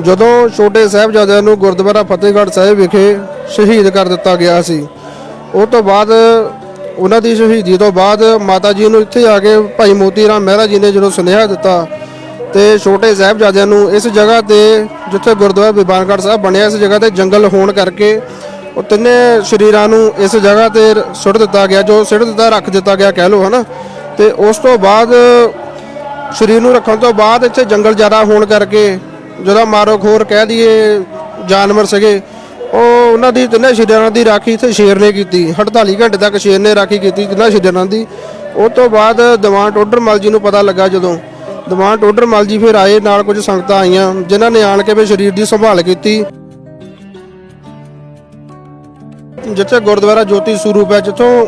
ਜਦੋਂ ਛੋਟੇ ਸਾਹਿਬਜ਼ਾਦਿਆਂ ਨੂੰ ਗੁਰਦੁਆਰਾ ਫਤਿਹਗੜ੍ਹ ਸਾਹਿਬ ਵਿਖੇ ਸ਼ਹੀਦ ਕਰ ਦਿੱਤਾ ਗਿਆ ਸੀ, ਉਹ ਤੋਂ ਬਾਅਦ, ਉਹਨਾਂ ਦੀ ਸ਼ਹੀਦੀ ਤੋਂ ਬਾਅਦ ਮਾਤਾ ਜੀ ਨੂੰ ਇੱਥੇ ਆ ਕੇ ਭਾਈ ਮੋਤੀ ਰਾਮ ਮਹਿਰਾ ਜੀ ਨੇ ਜਦੋਂ ਸੁਨੇਹਾ ਦਿੱਤਾ ਤੇ ਛੋਟੇ ਸਾਹਿਬਜ਼ਾਦਿਆਂ ਨੂੰ ਇਸ ਜਗ੍ਹਾ ਤੇ ਜਿੱਥੇ ਗੁਰਦੁਆਰਾ ਬਿਬਾਨਗੜ੍ਹ ਸਾਹਿਬ ਬਣਿਆ, ਇਸ ਜਗ੍ਹਾ ਤੇ ਜੰਗਲ ਹੋਣ ਕਰਕੇ ਉਹ ਤਿੰਨੇ ਸ਼ਰੀਰਾਂ ਨੂੰ ਇਸ ਜਗ੍ਹਾ ਤੇ ਸੁੱਟ ਦਿੱਤਾ ਗਿਆ, ਜੋ ਸਿੱਟ ਦਿੱਤਾ, ਰੱਖ ਦਿੱਤਾ ਗਿਆ ਕਹਿ ਲਓ, ਹਨਾ? ਤੇ ਉਸ ਤੋਂ ਬਾਅਦ, ਸਰੀਰ ਨੂੰ ਰੱਖਣ ਤੋਂ ਬਾਅਦ ਇੱਥੇ ਜੰਗਲ ਜ਼ਿਆਦਾ ਹੋਣ ਕਰਕੇ ਜਿਹਦਾ ਮਾਰੋ ਖੋਰ ਕਹਿ ਦਈਏ ਜਾਨਵਰ ਸੀਗੇ, ਉਹ ਉਹਨਾਂ ਦੀ ਤਿੰਨਾਂ ਸ਼ਰੀਰਾਂ ਦੀ ਰਾਖੀ ਇੱਥੇ ਸ਼ੇਰ ਨੇ ਕੀਤੀ 48 ਘੰਟੇ ਤੱਕ ਸ਼ੇਰ ਨੇ ਰਾਖੀ ਕੀਤੀ ਤਿੰਨਾਂ ਸ਼ਰੀਰਾਂ ਦੀ। ਉਹ ਤੋਂ ਬਾਅਦ ਦੀਵਾਨ ਟੋਡਰਮਲ ਜੀ ਨੂੰ ਪਤਾ ਲੱਗਾ ਜਦੋਂ ਦੀਵਾਨ ਟੋਡਰਮਲ ਜੀ ਫਿਰ ਆਏ, ਨਾਲ ਕੁਝ ਸੰਗਤਾਂ ਆਈਆਂ, ਜਿਨ੍ਹਾਂ ਨੇ ਆਣ ਕੇ ਵੀ ਸਰੀਰ ਦੀ ਸੰਭਾਲ ਕੀਤੀ। ਜਿੱਥੇ ਗੁਰਦੁਆਰਾ ਜੋਤੀ ਸਰੂਪ ਹੈ, ਜਿੱਥੋਂ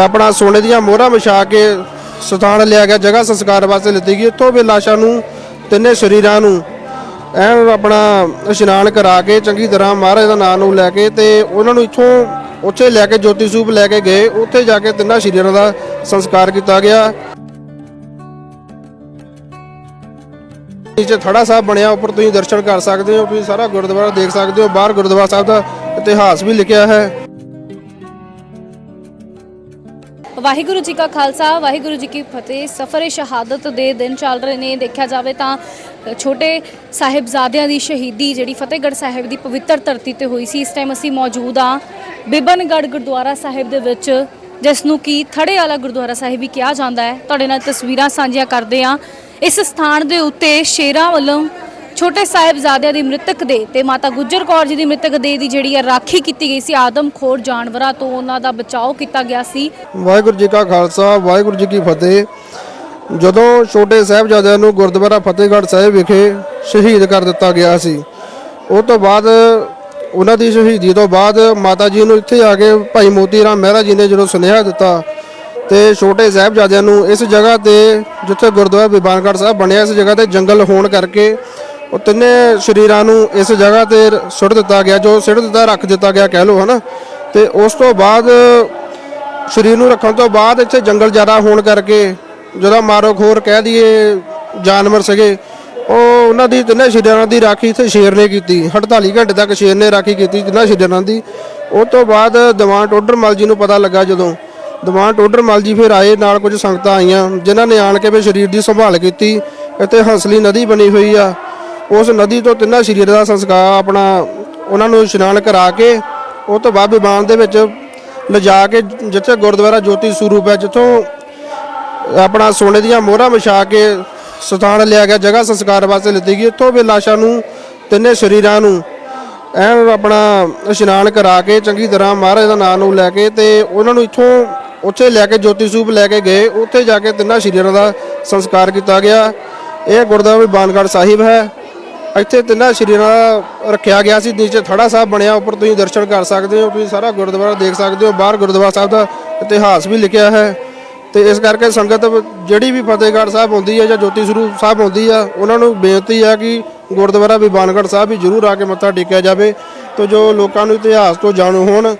ਆਪਣਾ ਸੋਨੇ ਦੀਆਂ ਮੋਹਰਾਂ ਵਿਛਾ ਕੇ ਸਥਾਨ ਲਿਆ ਗਿਆ, ਜਗ੍ਹਾ ਸੰਸਕਾਰ ਵਾਸਤੇ ਲਿੱਤੀ ਗਈ, ਉੱਥੋਂ ਵੀ ਲਾਸ਼ਾਂ ਨੂੰ ਤਿੰਨੇ ਸਰੀਰਾਂ ਨੂੰ ਐਨ ਆਪਣਾ ਇਸ਼ਨਾਨ ਕਰਾ ਕੇ ਚੰਗੀ ਤਰ੍ਹਾਂ ਮਹਾਰਾਜ ਦਾ ਨਾਮ ਨੂੰ ਲੈ ਕੇ ਤੇ ਉਹਨਾਂ ਨੂੰ ਇੱਥੋਂ ਉੱਥੇ ਲੈ ਕੇ ਜੋਤੀ ਸੂਪ ਲੈ ਕੇ ਗਏ। ਉੱਥੇ ਜਾ ਕੇ ਤਿੰਨਾਂ ਸਰੀਰਾਂ ਦਾ ਸੰਸਕਾਰ ਕੀਤਾ ਗਿਆ। ਨੀਚੇ ਥੜਾ ਸਾਹਿਬ ਬਣਿਆ, ਉੱਪਰ ਤੁਸੀਂ ਦਰਸ਼ਨ ਕਰ ਸਕਦੇ ਹੋ, ਤੁਸੀਂ ਸਾਰਾ ਗੁਰਦੁਆਰਾ ਦੇਖ ਸਕਦੇ ਹੋ, ਬਾਹਰ ਗੁਰਦੁਆਰਾ ਸਾਹਿਬ ਦਾ ਇਤਿਹਾਸ ਵੀ ਲਿਖਿਆ ਹੈ। ਵਾਹਿਗੁਰੂ ਜੀ ਕਾ ਖਾਲਸਾ, ਵਾਹਿਗੁਰੂ ਜੀ ਕੀ ਫਤਿਹ। ਸਫਰ ਸ਼ਹਾਦਤ ਦੇ ਦਿਨ ਚੱਲ ਰਹੇ ਨੇ। ਦੇਖਿਆ ਜਾਵੇ ਤਾਂ ਛੋਟੇ ਸਾਹਿਬਜ਼ਾਦਿਆਂ ਦੀ ਸ਼ਹੀਦੀ ਜਿਹੜੀ ਫਤਿਹਗੜ੍ਹ ਸਾਹਿਬ ਦੀ ਪਵਿੱਤਰ ਧਰਤੀ ਤੇ ਹੋਈ ਸੀ, ਇਸ ਟਾਈਮ ਅਸੀਂ ਮੌਜੂਦ ਆ ਬਿਬਨਗੜ੍ਹ ਗੁਰਦੁਆਰਾ ਸਾਹਿਬ ਦੇ ਵਿੱਚ, ਜਿਸ ਨੂੰ ਕਿ ਥੜੇ ਵਾਲਾ ਗੁਰਦੁਆਰਾ ਸਾਹਿਬ ਵੀ ਕਿਹਾ ਜਾਂਦਾ ਹੈ। ਤੁਹਾਡੇ ਨਾਲ ਤਸਵੀਰਾਂ ਸਾਂਝੀਆਂ ਕਰਦੇ ਆ ਇਸ ਸਥਾਨ ਦੇ ਉੱਤੇ ਸ਼ੇਰਾਂ ਵੱਲੋਂ ਛੋਟੇ ਸਾਹਿਬਜ਼ਾਦਿਆਂ ਦੀ ਮ੍ਰਿਤਕ ਦੇ ਤੇ ਮਾਤਾ ਗੁੱਜਰ ਕੌਰ ਜੀ ਦੀ ਮ੍ਰਿਤਕ ਦੇ ਦੀ ਜਿਹੜੀ ਹੈ ਰਾਖੀ ਕੀਤੀ ਗਈ ਸੀ, ਆਦਮਖੋਰ ਜਾਨਵਰਾਂ ਤੋਂ ਉਹਨਾਂ ਦਾ ਬਚਾਓ ਕੀਤਾ ਗਿਆ ਸੀ। ਵਾਹਿਗੁਰੂ ਜੀ ਕਾ ਖਾਲਸਾ, ਵਾਹਿਗੁਰੂ ਜੀ ਕੀ ਫਤਿਹ। ਜਦੋਂ ਛੋਟੇ ਸਾਹਿਬਜ਼ਾਦਿਆਂ ਨੂੰ ਗੁਰਦੁਆਰਾ ਫਤਿਹਗੜ੍ਹ ਸਾਹਿਬ ਵਿਖੇ ਸ਼ਹੀਦ ਕਰ ਦਿੱਤਾ ਗਿਆ ਸੀ, ਉਹ ਤੋਂ ਬਾਅਦ, ਉਹਨਾਂ ਦੀ ਸ਼ਹੀਦੀ ਤੋਂ ਬਾਅਦ ਮਾਤਾ ਜੀ ਨੂੰ ਇੱਥੇ ਆ ਕੇ ਭਾਈ ਮੋਤੀ ਰਾਮ ਮਹਿਰਾ ਜੀ ਨੇ ਜਦੋਂ ਸੁਨੇਹਾ ਦਿੱਤਾ ਤੇ ਛੋਟੇ ਸਾਹਿਬਜ਼ਾਦਿਆਂ ਨੂੰ ਇਸ ਜਗ੍ਹਾ ਤੇ ਜਿੱਥੇ ਗੁਰਦੁਆਰਾ ਬਿਬਾਨਗੜ੍ਹ ਸਾਹਿਬ ਬਣਿਆ, ਇਸ ਜਗ੍ਹਾ ਤੇ ਜੰਗਲ ਹੋਣ ਕਰਕੇ ਉਹ ਤਿੰਨੇ ਸ਼ਰੀਰਾਂ ਨੂੰ ਇਸ ਜਗ੍ਹਾ ਤੇ ਸੁੱਟ ਦਿੱਤਾ ਗਿਆ, ਜੋ ਸਿੱਟ ਦਿੱਤਾ, ਰੱਖ ਦਿੱਤਾ ਗਿਆ ਕਹਿ ਲਓ, ਹਨਾ? ਤੇ ਉਸ ਤੋਂ ਬਾਅਦ ਸਰੀਰ ਨੂੰ ਰੱਖਣ ਤੋਂ ਬਾਅਦ ਇੱਥੇ ਜੰਗਲ ਜ਼ਿਆਦਾ ਹੋਣ ਕਰਕੇ ਜਿਹਦਾ ਮਾਰੋ ਖੋਰ ਕਹਿ ਦਈਏ ਜਾਨਵਰ ਸੀਗੇ, ਉਹ ਉਹਨਾਂ ਦੀ ਤਿੰਨੇ ਸ਼ਰੀਰਾਂ ਦੀ ਰਾਖੀ ਇੱਥੇ ਸ਼ੇਰ ਨੇ ਕੀਤੀ 48 ਘੰਟੇ ਤੱਕ ਸ਼ੇਰ ਨੇ ਰਾਖੀ ਕੀਤੀ ਤਿੰਨਾਂ ਸ਼ਰੀਰਾਂ ਦੀ। ਉਹ ਤੋਂ ਬਾਅਦ ਦੀਵਾਨ ਟੋਡਰਮਲ ਜੀ ਨੂੰ ਪਤਾ ਲੱਗਾ ਜਦੋਂ ਦੀਵਾਨ ਟੋਡਰਮਲ ਜੀ ਫਿਰ ਆਏ, ਨਾਲ ਕੁਝ ਸੰਗਤਾਂ ਆਈਆਂ, ਜਿਨ੍ਹਾਂ ਨੇ ਆਣ ਕੇ ਵੀ ਸਰੀਰ ਦੀ ਸੰਭਾਲ ਕੀਤੀ, ਇੱਥੇ ਹੰਸਲੀ ਨਦੀ ਬਣੀ ਹੋਈ ਆ। ਉਸ ਨਦੀ ਤੋਂ ਤਿੰਨਾਂ ਸ਼ਰੀਰ ਦਾ ਸੰਸਕਾਰ ਆਪਣਾ ਉਹਨਾਂ ਨੂੰ ਇਸ਼ਨਾਨ ਕਰਾ ਕੇ ਉਹ ਤੋਂ ਬਾਅਦ ਵਿਮਾਨ ਦੇ ਵਿੱਚ ਲਿਜਾ ਕੇ ਜਿੱਥੇ ਗੁਰਦੁਆਰਾ ਜੋਤੀ ਸਰੂਪ ਹੈ, ਜਿੱਥੋਂ ਆਪਣਾ ਸੋਨੇ ਦੀਆਂ ਮੋਹਰਾਂ ਵਿਛਾ ਕੇ ਸਥਾਨ ਲਿਆ ਗਿਆ, ਜਗ੍ਹਾ ਸੰਸਕਾਰ ਵਾਸਤੇ ਲਿੱਤੀ ਗਈ। ਉੱਥੋਂ ਵੀ ਲਾਸ਼ਾਂ ਨੂੰ, ਤਿੰਨੇ ਸਰੀਰਾਂ ਨੂੰ ਐਨ ਆਪਣਾ ਇਸ਼ਨਾਨ ਕਰਾ ਕੇ ਚੰਗੀ ਤਰ੍ਹਾਂ ਮਹਾਰਾਜ ਦਾ ਨਾਮ ਨੂੰ ਲੈ ਕੇ ਤੇ ਉਹਨਾਂ ਨੂੰ ਇੱਥੋਂ ਉੱਥੇ ਲੈ ਕੇ ਜੋਤੀ ਸਰੂਪ ਲੈ ਕੇ ਗਏ। ਉੱਥੇ ਜਾ ਕੇ ਤਿੰਨਾਂ ਸਰੀਰਾਂ ਦਾ ਸੰਸਕਾਰ ਕੀਤਾ ਗਿਆ। ਇਹ ਗੁਰਦੁਆਰਾ ਵੀ ਬਾਨਗੜ੍ਹ ਸਾਹਿਬ ਹੈ। ਇੱਥੇ ਤਿੰਨਾਂ ਸ਼ਰੀਰਾਂ ਦਾ ਰੱਖਿਆ ਗਿਆ ਸੀ ਨੀਚੇ ਥੜਾ ਸਾਹਿਬ ਬਣਿਆ, ਉੱਪਰ ਤੁਸੀਂ ਦਰਸ਼ਨ ਕਰ ਸਕਦੇ ਹੋ, ਤੁਸੀਂ ਸਾਰਾ ਗੁਰਦੁਆਰਾ ਦੇਖ ਸਕਦੇ ਹੋ, ਬਾਹਰ ਗੁਰਦੁਆਰਾ ਸਾਹਿਬ ਦਾ ਇਤਿਹਾਸ ਵੀ ਲਿਖਿਆ ਹੈ। ਤੇ ਇਸ ਕਰਕੇ ਸੰਗਤ ਜਿਹੜੀ ਵੀ ਫਤਿਹਗੜ੍ਹ ਸਾਹਿਬ ਆਉਂਦੀ ਹੈ ਜਾਂ ਜੋਤੀ ਸਰੂਪ ਸਾਹਿਬ ਆਉਂਦੀ ਆ, ਉਹਨਾਂ ਨੂੰ ਬੇਨਤੀ ਆ ਕਿ ਗੁਰਦੁਆਰਾ ਬਿਬਾਨਗੜ੍ਹ ਸਾਹਿਬ ਵੀ ਜ਼ਰੂਰ ਆ ਕੇ ਮੱਥਾ ਟੇਕਿਆ ਜਾਵੇ, ਤੇ ਜੋ ਲੋਕਾਂ ਨੂੰ ਇਤਿਹਾਸ ਤੋਂ ਜਾਣੂ ਹੋਣ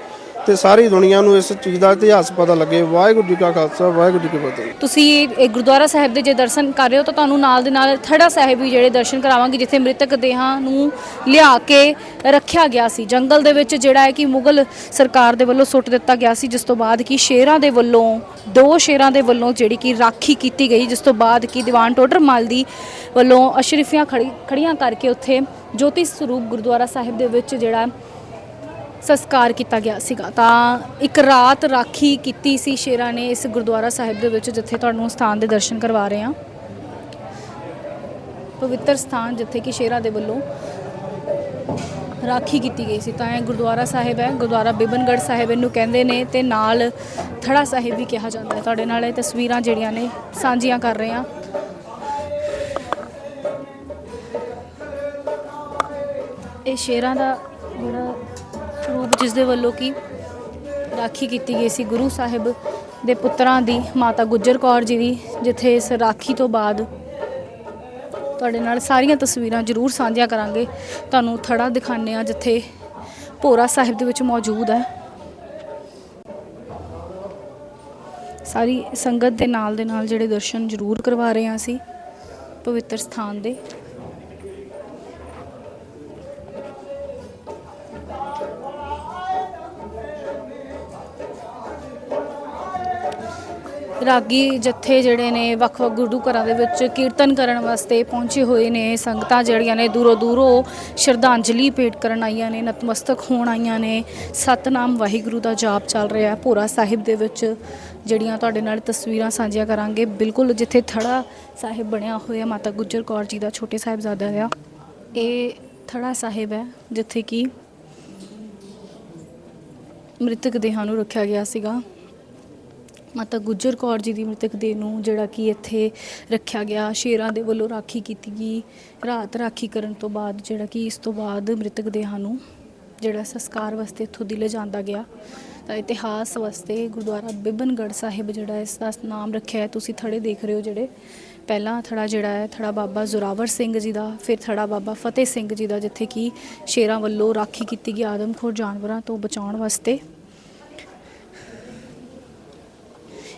ਤੇ ਸਾਰੀ ਦੁਨੀਆ ਨੂੰ ਇਸ ਚੀਜ਼ ਦਾ ਇਤਿਹਾਸ ਪਤਾ ਲੱਗੇ। ਵਾਹਿਗੁਰੂ ਜੀ ਕਾ ਖਾਲਸਾ, ਵਾਹਿਗੁਰੂ ਜੀ ਕੀ ਫਤਿਹ। ਤੁਸੀਂ ਇਹ ਗੁਰਦੁਆਰਾ ਸਾਹਿਬ ਦੇ ਜੇ ਦਰਸ਼ਨ ਕਰ ਰਹੇ ਹੋ ਤਾਂ ਤੁਹਾਨੂੰ ਨਾਲ ਦੇ ਨਾਲ ਥੜਾ ਸਾਹਿਬ ਵੀ ਜਿਹੜੇ ਦਰਸ਼ਨ ਕਰਾਵਾਂਗੇ, ਜਿੱਥੇ ਮ੍ਰਿਤਕ ਦੇਹਾਂ ਨੂੰ ਲਿਆ ਕੇ ਰੱਖਿਆ ਗਿਆ ਸੀ। ਜੰਗਲ ਦੇ ਵਿੱਚ ਜਿਹੜਾ ਹੈ ਕਿ ਮੁਗਲ ਸਰਕਾਰ ਦੇ ਵੱਲੋਂ ਸੁੱਟ ਦਿੱਤਾ ਗਿਆ ਸੀ, ਜਿਸ ਤੋਂ ਬਾਅਦ ਕਿ ਸ਼ੇਰਾਂ ਦੇ ਵੱਲੋਂ, ਦੋ ਸ਼ੇਰਾਂ ਦੇ ਵੱਲੋਂ ਜਿਹੜੀ ਕਿ ਰਾਖੀ ਕੀਤੀ ਗਈ, ਜਿਸ ਤੋਂ ਬਾਅਦ ਕਿ ਦੀਵਾਨ ਟੋਡਰ ਮਾਲ ਦੀ ਵੱਲੋਂ ਅਸ਼ਰੀਫੀਆਂ ਖੜੀ ਖੜੀਆਂ ਕਰਕੇ ਉੱਥੇ ਜੋਤੀ ਸਰੂਪ ਗੁਰਦੁਆਰਾ ਸਾਹਿਬ ਦੇ ਵਿੱਚ ਜਿਹੜਾ ਸੰਸਕਾਰ ਕੀਤਾ ਗਿਆ ਸੀਗਾ। ਤਾਂ ਇੱਕ ਰਾਤ ਰਾਖੀ ਕੀਤੀ ਸੀ ਸ਼ੇਰਾਂ ਨੇ ਇਸ ਗੁਰਦੁਆਰਾ ਸਾਹਿਬ ਦੇ ਵਿੱਚ, ਜਿੱਥੇ ਤੁਹਾਨੂੰ ਸਥਾਨ ਦੇ ਦਰਸ਼ਨ ਕਰਵਾ ਰਹੇ ਹਾਂ। ਪਵਿੱਤਰ ਸਥਾਨ ਜਿੱਥੇ ਕਿ ਸ਼ੇਰਾਂ ਦੇ ਵੱਲੋਂ ਰਾਖੀ ਕੀਤੀ ਗਈ ਸੀ। ਤਾਂ ਇਹ ਗੁਰਦੁਆਰਾ ਸਾਹਿਬ ਹੈ, ਗੁਰਦੁਆਰਾ ਬਿਬਨਗੜ੍ਹ ਸਾਹਿਬ ਇਹਨੂੰ ਕਹਿੰਦੇ ਨੇ ਤੇ ਨਾਲ ਥੜਾ ਸਾਹਿਬ ਵੀ ਕਿਹਾ ਜਾਂਦਾ ਹੈ। ਤੁਹਾਡੇ ਨਾਲ ਇਹ ਤਸਵੀਰਾਂ ਜਿਹੜੀਆਂ ਨੇ ਸਾਂਝੀਆਂ ਕਰ ਰਹੇ ਹਾਂ। ਇਹ ਸ਼ੇਰਾਂ ਦਾ ਰੂਪ ਜਿਸ ਦੇ ਵੱਲੋਂ ਕੀ ਰਾਖੀ ਕੀਤੀ ਗਈ ਸੀ ਗੁਰੂ ਸਾਹਿਬ ਦੇ ਪੁੱਤਰਾਂ ਦੀ, ਮਾਤਾ ਗੁੱਜਰ ਕੌਰ ਜੀ ਦੀ, ਜਿੱਥੇ ਇਸ ਰਾਖੀ ਤੋਂ ਬਾਅਦ ਤੁਹਾਡੇ ਨਾਲ ਸਾਰੀਆਂ ਤਸਵੀਰਾਂ ਜ਼ਰੂਰ ਸਾਂਝੀਆਂ ਕਰਾਂਗੇ। ਤੁਹਾਨੂੰ ਥੜਾ ਦਿਖਾਣੇ ਆ ਜਿੱਥੇ ਭੋਰਾ ਸਾਹਿਬ ਦੇ ਵਿੱਚ ਮੌਜੂਦ ਹੈ। ਸਾਰੀ ਸੰਗਤ ਦੇ ਨਾਲ ਦੇ ਨਾਲ ਜਿਹੜੇ ਦਰਸ਼ਨ ਜ਼ਰੂਰ ਕਰਵਾ ਰਹੇ ਹਾਂ ਅਸੀਂ, ਪਵਿੱਤਰ ਸਥਾਨ ਦੇ। ਰਾਗੀ ਜੱਥੇ ਜਿਹੜੇ ਨੇ ਵੱਖ-ਵੱਖ ਗੁਰੂ ਘਰਾਂ ਦੇ ਵਿੱਚ ਕੀਰਤਨ ਕਰਨ ਵਾਸਤੇ ਪਹੁੰਚੇ ਹੋਏ ਨੇ। ਸੰਗਤਾਂ ਜਿਹੜੀਆਂ ਨੇ ਦੂਰੋਂ ਦੂਰੋਂ ਸ਼ਰਧਾਂਜਲੀ ਭੇਟ ਕਰਨ ਆਈਆਂ ਨੇ, ਨਤਮਸਤਕ ਹੋਣ ਆਈਆਂ ਨੇ। ਸਤਨਾਮ ਵਾਹਿਗੁਰੂ ਦਾ ਜਾਪ ਚੱਲ ਰਿਹਾ ਹੈ ਭੋਰਾ ਸਾਹਿਬ ਦੇ ਵਿੱਚ, ਜਿਹੜੀਆਂ ਤੁਹਾਡੇ ਨਾਲ ਤਸਵੀਰਾਂ ਸਾਂਝੀਆਂ ਕਰਾਂਗੇ। ਬਿਲਕੁਲ ਜਿੱਥੇ ਥੜਾ ਸਾਹਿਬ ਬਣਿਆ ਹੋਇਆ, ਮਾਤਾ ਗੁਜਰ ਕੌਰ ਜੀ ਦਾ ਛੋਟੇ ਸਾਹਿਬਜ਼ਾਦਾ ਦਾ। ਇਹ ਥੜਾ ਸਾਹਿਬ ਹੈ, ਜਿੱਥੇ ਕਿ ਮ੍ਰਿਤਕ ਦੇਹਾਂ ਨੂੰ ਰੱਖਿਆ ਗਿਆ ਸੀਗਾ। ਮਾਤਾ ਗੁਜਰ ਕੌਰ ਜੀ ਦੀ ਮ੍ਰਿਤਕ ਦੇਹ ਨੂੰ ਜਿਹੜਾ ਕਿ ਇੱਥੇ ਰੱਖਿਆ ਗਿਆ, ਸ਼ੇਰਾਂ ਦੇ ਵੱਲੋਂ ਰਾਖੀ ਕੀਤੀ ਗਈ, ਰਾਤ ਰਾਖੀ ਕਰਨ ਤੋਂ ਬਾਅਦ ਜਿਹੜਾ ਕਿ ਇਸ ਤੋਂ ਬਾਅਦ ਮ੍ਰਿਤਕ ਦੇਹਾਂ ਨੂੰ ਜਿਹੜਾ ਸੰਸਕਾਰ ਵਾਸਤੇ ਇੱਥੋਂ ਦੀ ਲਿਜਾਂਦਾ ਗਿਆ। ਤਾਂ ਇਤਿਹਾਸ ਵਾਸਤੇ ਗੁਰਦੁਆਰਾ ਬਿਬਨਗੜ੍ਹ ਸਾਹਿਬ ਜਿਹੜਾ ਇਸ ਦਾ ਨਾਮ ਰੱਖਿਆ ਹੈ। ਤੁਸੀਂ ਥੜੇ ਦੇਖ ਰਹੇ ਹੋ ਜਿਹੜੇ ਪਹਿਲਾ ਥੜਾ ਜਿਹੜਾ ਹੈ, ਥੜਾ ਬਾਬਾ ਜ਼ੋਰਾਵਰ ਸਿੰਘ ਜੀ ਦਾ, ਫਿਰ ਥੜਾ ਬਾਬਾ ਫਤਿਹ ਸਿੰਘ ਜੀ ਦਾ, ਜਿੱਥੇ ਕਿ ਸ਼ੇਰਾਂ ਵੱਲੋਂ ਰਾਖੀ ਕੀਤੀ ਗਈ, ਆਦਮਖੋਰ ਜਾਨਵਰਾਂ ਤੋਂ ਬਚਾਉਣ ਵਾਸਤੇ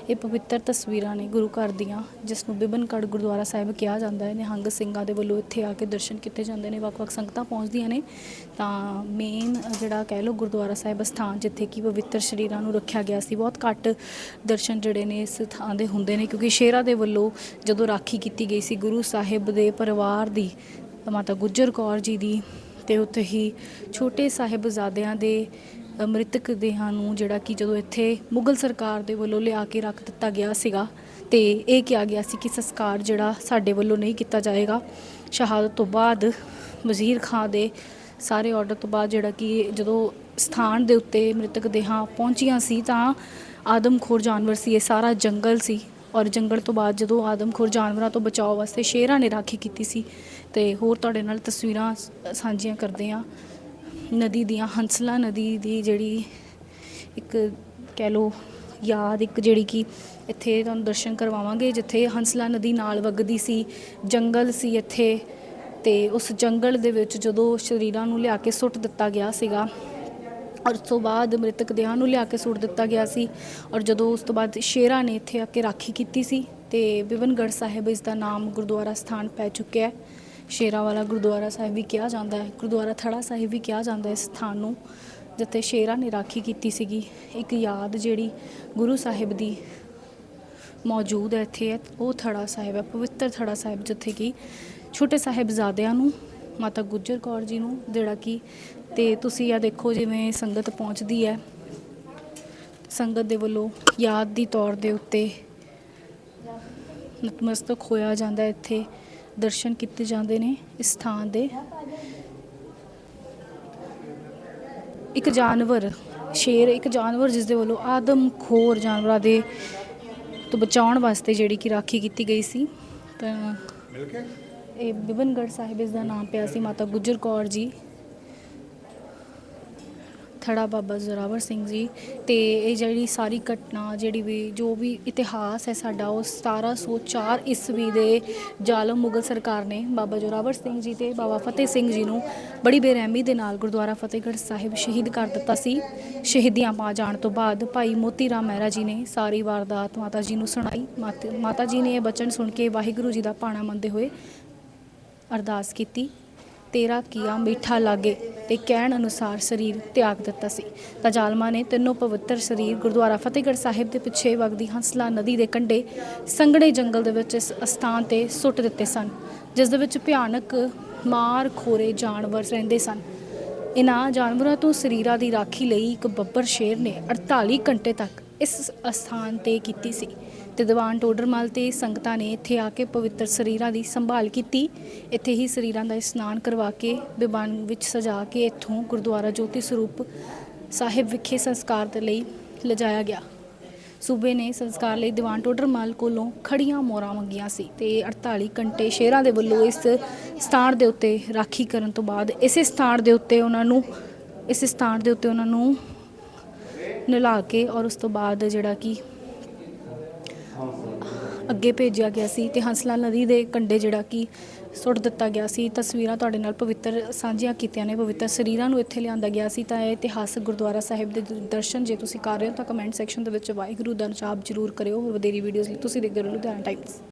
ਇਹ ਪਵਿੱਤਰ ਤਸਵੀਰਾਂ ਨੇ ਗੁਰੂ ਘਰ ਦੀਆਂ, ਜਿਸ ਨੂੰ ਬਿਬਨਗੜ੍ਹ ਗੁਰਦੁਆਰਾ ਸਾਹਿਬ ਕਿਹਾ ਜਾਂਦਾ ਹੈ, ਨਿਹੰਗ ਸਿੰਘਾਂ ਦੇ ਵੱਲੋਂ ਇੱਥੇ ਆ ਕੇ ਦਰਸ਼ਨ ਕੀਤੇ ਜਾਂਦੇ ਨੇ, ਵੱਖ-ਵੱਖ ਸੰਗਤਾਂ ਪਹੁੰਚਦੀਆਂ ਨੇ। ਤਾਂ ਮੇਨ ਜਿਹੜਾ ਕਹਿ ਲਓ ਗੁਰਦੁਆਰਾ ਸਾਹਿਬ ਸਥਾਨ, ਜਿੱਥੇ ਕਿ ਪਵਿੱਤਰ ਸ਼ਰੀਰਾਂ ਨੂੰ ਰੱਖਿਆ ਗਿਆ ਸੀ, ਬਹੁਤ ਘੱਟ ਦਰਸ਼ਨ ਜਿਹੜੇ ਨੇ ਇਸ ਥਾਂ ਦੇ ਹੁੰਦੇ ਨੇ, ਕਿਉਂਕਿ ਸ਼ੇਰਾਂ ਦੇ ਵੱਲੋਂ ਜਦੋਂ ਰਾਖੀ ਕੀਤੀ ਗਈ ਸੀ, ਗੁਰੂ ਸਾਹਿਬ ਦੇ ਪਰਿਵਾਰ ਦੀ, ਮਾਤਾ ਗੁਜਰ ਕੌਰ ਜੀ ਦੀ, ਤੇ ਉੱਥੇ ਹੀ ਛੋਟੇ ਸਾਹਿਬਜ਼ਾਦਿਆਂ ਦੇ ਮ੍ਰਿਤਕ ਦੇਹਾਂ ਨੂੰ ਜਿਹੜਾ ਕਿ ਜਦੋਂ ਇੱਥੇ ਮੁਗਲ ਸਰਕਾਰ ਦੇ ਵੱਲੋਂ ਲਿਆ ਕੇ ਰੱਖ ਦਿੱਤਾ ਗਿਆ ਸੀਗਾ, ਤੇ ਇਹ ਕਿਹਾ ਗਿਆ ਸੀ ਕਿ ਸੰਸਕਾਰ ਜਿਹੜਾ ਸਾਡੇ ਵੱਲੋਂ ਨਹੀਂ ਕੀਤਾ ਜਾਏਗਾ। ਸ਼ਹਾਦਤ ਤੋਂ ਬਾਅਦ ਵਜ਼ੀਰ ਖਾਂ ਦੇ ਸਾਰੇ ਆਰਡਰ ਤੋਂ ਬਾਅਦ ਜਿਹੜਾ ਕਿ ਜਦੋਂ ਸਥਾਨ ਦੇ ਉੱਤੇ ਮ੍ਰਿਤਕ ਦੇਹਾਂ ਪਹੁੰਚੀਆਂ ਸੀ ਤਾਂ ਆਦਮਖੋਰ ਜਾਨਵਰ ਸੀ, ਇਹ ਸਾਰਾ ਜੰਗਲ ਸੀ ਔਰ ਜੰਗਲ ਤੋਂ ਬਾਅਦ ਜਦੋਂ ਆਦਮਖੋਰ ਜਾਨਵਰਾਂ ਤੋਂ ਬਚਾਓ ਵਾਸਤੇ ਸ਼ੇਰਾਂ ਨੇ ਰਾਖੀ ਕੀਤੀ ਸੀ, ਤੇ ਹੋਰ ਤੁਹਾਡੇ ਨਾਲ ਤਸਵੀਰਾਂ ਸਾਂਝੀਆਂ ਕਰਦੇ ਹਾਂ। ਨਦੀ ਦੀਆਂ, ਹੰਸਲਾ ਨਦੀ ਦੀ ਜਿਹੜੀ ਇੱਕ ਕਹਿ ਲੋ ਯਾਦ, ਇੱਕ ਜਿਹੜੀ ਕਿ ਇੱਥੇ ਤੁਹਾਨੂੰ ਦਰਸ਼ਨ ਕਰਵਾਵਾਂਗੇ, ਜਿੱਥੇ ਹੰਸਲਾ ਨਦੀ ਨਾਲ ਵਗਦੀ ਸੀ, ਜੰਗਲ ਸੀ ਇੱਥੇ, ਤੇ ਉਸ ਜੰਗਲ ਦੇ ਵਿੱਚ ਜਦੋਂ ਸ਼ਰੀਰਾਂ ਨੂੰ ਲਿਆ ਕੇ ਸੁੱਟ ਦਿੱਤਾ ਗਿਆ ਸੀਗਾ, ਔਰ ਉਸ ਤੋਂ ਬਾਅਦ ਮ੍ਰਿਤਕ ਦੇਹਾਂ ਨੂੰ ਲਿਆ ਕੇ ਸੁੱਟ ਦਿੱਤਾ ਗਿਆ ਸੀ, ਔਰ ਜਦੋਂ ਉਸ ਤੋਂ ਬਾਅਦ ਸ਼ੇਰਾਂ ਨੇ ਇੱਥੇ ਆ ਕੇ ਰਾਖੀ ਕੀਤੀ ਸੀ, ਤੇ ਬਿਵਨਗੜ੍ਹ ਸਾਹਿਬ ਇਸ ਦਾ ਨਾਮ ਗੁਰਦੁਆਰਾ ਸਥਾਨ ਪੈ ਚੁੱਕਿਆ ਹੈ। ਸ਼ੇਰਾਂ ਵਾਲਾ ਗੁਰਦੁਆਰਾ ਸਾਹਿਬ ਵੀ ਕਿਹਾ ਜਾਂਦਾ ਹੈ। ਗੁਰਦੁਆਰਾ ਥੜਾ ਸਾਹਿਬ ਵੀ ਕਿਹਾ ਜਾਂਦਾ ਹੈ ਇਸ ਸਥਾਨ ਨੂੰ, ਜਿੱਥੇ ਸ਼ੇਰਾਂ ਨੇ ਰਾਖੀ ਕੀਤੀ ਸੀਗੀ। ਇੱਕ ਯਾਦ ਜਿਹੜੀ ਗੁਰੂ ਸਾਹਿਬ ਦੀ ਮੌਜੂਦ ਹੈ ਇੱਥੇ, ਉਹ ਥੜਾ ਸਾਹਿਬ ਹੈ, ਪਵਿੱਤਰ ਥੜਾ ਸਾਹਿਬ, ਜਿੱਥੇ ਕਿ ਛੋਟੇ ਸਾਹਿਬਜ਼ਾਦਿਆਂ ਨੂੰ, ਮਾਤਾ ਗੁਜਰ ਕੌਰ ਜੀ ਨੂੰ, ਜਿਹੜਾ ਕਿ ਤੇ ਤੁਸੀਂ ਆ ਦੇਖੋ ਜਿਵੇਂ ਸੰਗਤ ਪਹੁੰਚਦੀ ਹੈ। ਸੰਗਤ ਦੇ ਵੱਲੋਂ ਯਾਦ ਦੀ ਤੌਰ ਦੇ ਉੱਤੇ ਨਤਮਸਤਕ ਹੋਇਆ ਜਾਂਦਾ ਇੱਥੇ। ਦਰਸ਼ਨ ਕੀਤੇ ਜਾਂਦੇ ਨੇ ਇਸ ਸਥਾਨ ਦੇ। ਇੱਕ ਜਾਨਵਰ ਸ਼ੇਰ ਇੱਕ ਜਾਨਵਰ ਜਿਸ ਦੇ ਵੱਲੋਂ ਆਦਮਖੋਰ ਜਾਨਵਰਾਂ ਦੇ ਤੋਂ ਬਚਾਉਣ ਵਾਸਤੇ ਜਿਹੜੀ ਕਿ ਰਾਖੀ ਕੀਤੀ ਗਈ ਸੀ। ਤਾਂ ਇਹ ਬਿਬਨਗੜ੍ਹ ਸਾਹਿਬ ਇਸ ਦਾ ਨਾਮ ਪਿਆ ਸੀ ਮਾਤਾ ਗੁਜਰ ਕੌਰ ਜੀ। ਥੜਾ ਬਾਬਾ ਜ਼ੋਰਾਵਰ ਸਿੰਘ ਜੀ ਤੇ ਇਹ ਜਿਹੜੀ ਸਾਰੀ ਘਟਨਾ, ਜਿਹੜੀ ਵੀ ਜੋ ਵੀ ਇਤਿਹਾਸ ਹੈ ਸਾਡਾ, ਉਹ 1704 ਈਸਵੀ ਦੇ ਜ਼ਾਲਮ ਮੁਗਲ ਸਰਕਾਰ ਨੇ ਬਾਬਾ ਜ਼ੋਰਾਵਰ ਸਿੰਘ ਜੀ ਤੇ ਬਾਬਾ ਫਤਿਹ ਸਿੰਘ ਜੀ ਨੂੰ ਬੜੀ ਬੇਰਹਿਮੀ ਦੇ ਨਾਲ ਗੁਰਦੁਆਰਾ ਫਤਿਹਗੜ੍ਹ ਸਾਹਿਬ ਸ਼ਹੀਦ ਕਰ ਦਿੱਤਾ ਸੀ। ਸ਼ਹੀਦੀਆਂ ਪਾ ਜਾਣ ਤੋਂ ਬਾਅਦ ਭਾਈ ਮੋਤੀ ਰਾਮ ਮਹਿਰਾ ਜੀ ਨੇ ਸਾਰੀ ਵਾਰਦਾਤ ਮਾਤਾ ਜੀ ਨੂੰ ਸੁਣਾਈ। ਮਾਤ- ਮਾਤਾ ਜੀ ਨੇ ਇਹ ਬਚਨ ਸੁਣ ਕੇ ਵਾਹਿਗੁਰੂ ਜੀ ਦਾ ਭਾਣਾ ਮੰਨਦੇ ਹੋਏ ਅਰਦਾਸ ਕੀਤੀ। ਤੇਰਾ ਕੀਆ ਮਿੱਠਾ ਲਾਗੇ ਤੇ ਕਹਿਣ ਅਨੁਸਾਰ ਸਰੀਰ ਤਿਆਗ ਦਿੱਤਾ ਸੀ। ਤਾਂ ਜ਼ਾਲਮਾਂ ਨੇ ਤਿੰਨੋਂ ਪਵਿੱਤਰ ਸਰੀਰ ਗੁਰਦੁਆਰਾ ਫਤਿਹਗੜ੍ਹ ਸਾਹਿਬ ਦੇ ਪਿੱਛੇ ਵਗਦੀ ਹੰਸਲਾ ਨਦੀ ਦੇ ਕੰਢੇ ਸੰਘਣੇ ਜੰਗਲ ਦੇ ਵਿੱਚ ਇਸ ਅਸਥਾਨ ਤੇ ਸੁੱਟ ਦਿੱਤੇ ਸਨ, ਜਿਸ ਦੇ ਵਿੱਚ ਭਿਆਨਕ ਮਾਰ ਖੋਰੇ ਜਾਨਵਰ ਰਹਿੰਦੇ ਸਨ। ਇਨ੍ਹਾਂ ਜਾਨਵਰਾਂ ਤੋਂ ਸਰੀਰਾਂ ਦੀ ਰਾਖੀ ਲਈ ਇੱਕ ਬੱਬਰ ਸ਼ੇਰ ਨੇ 48 ਘੰਟੇ ਤੱਕ ਇਸ ਅਸਥਾਨ ਤੇ ਕੀਤੀ ਸੀ। ਤੇ ਦੀਵਾਨ ਟੋਡਰਮਲ ਤੇ ਸੰਗਤਾਂ ਨੇ ਇੱਥੇ ਆ ਕੇ ਪਵਿੱਤਰ ਸਰੀਰਾਂ ਦੀ ਸੰਭਾਲ ਕੀਤੀ। ਇੱਥੇ ਹੀ ਸਰੀਰਾਂ ਦਾ ਇਸ਼ਨਾਨ ਕਰਵਾ ਕੇ, ਬਿਬਾਨ ਵਿੱਚ ਸਜਾ ਕੇ ਇੱਥੋਂ ਗੁਰਦੁਆਰਾ ਜੋਤੀ ਸਰੂਪ ਸਾਹਿਬ ਵਿਖੇ ਸੰਸਕਾਰ ਦੇ ਲਈ ਲਿਜਾਇਆ ਗਿਆ। ਸੂਬੇ ਨੇ ਸੰਸਕਾਰ ਲਈ ਦੀਵਾਨ ਟੋਡਰਮਲ ਕੋਲੋਂ ਖੜੀਆਂ ਮੋਹਰਾਂ ਮੰਗੀਆਂ ਸੀ ਤੇ 48 ਘੰਟੇ ਸ਼ੇਰਾਂ ਦੇ ਵੱਲੋਂ ਇਸ ਸਥਾਨ ਦੇ ਉੱਤੇ ਰਾਖੀ ਕਰਨ ਤੋਂ ਬਾਅਦ ਇਸੇ ਸਥਾਨ ਦੇ ਉੱਤੇ ਉਹਨਾਂ ਨੂੰ, ਇਸ ਸਥਾਨ ਦੇ ਉੱਤੇ ਉਹਨਾਂ ਨੂੰ ਨਲਾ ਕੇ ਔਰ ਉਸ ਤੋਂ ਬਾਅਦ ਜਿਹੜਾ ਕਿ ਅੱਗੇ ਭੇਜਿਆ ਗਿਆ ਸੀ ਤੇ ਹੰਸਲਾ ਨਦੀ ਦੇ ਕੰਢੇ ਜਿਹੜਾ ਕਿ ਸੁੱਟ ਦਿੱਤਾ ਗਿਆ ਸੀ। ਤਸਵੀਰਾਂ ਤੁਹਾਡੇ ਨਾਲ ਪਵਿੱਤਰ ਸਾਂਝੀਆਂ ਕੀਤੀਆਂ ਨੇ, ਪਵਿੱਤਰ ਸਰੀਰਾਂ ਨੂੰ ਇੱਥੇ ਲਿਆਂਦਾ ਗਿਆ ਸੀ ਤਾਂ ਇਹ ਇਤਿਹਾਸਕ ਗੁਰਦੁਆਰਾ ਸਾਹਿਬ ਦੇ ਦਰਸ਼ਨ ਜੇ ਤੁਸੀਂ ਕਰ ਰਹੇ ਹੋ ਤਾਂ ਕਮੈਂਟ ਸੈਕਸ਼ਨ ਦੇ ਵਿੱਚ ਵਾਹਿਗੁਰੂ ਦਾ ਜਾਪ ਜ਼ਰੂਰ ਕਰਿਓ। ਹੋਰ ਵਧੇਰੀ ਵੀਡੀਓਜ਼ ਲਈ ਤੁਸੀਂ ਦੇਖਦੇ ਰਹੋ ਲੁਧਿਆਣਾ ਟਾਈਮਸ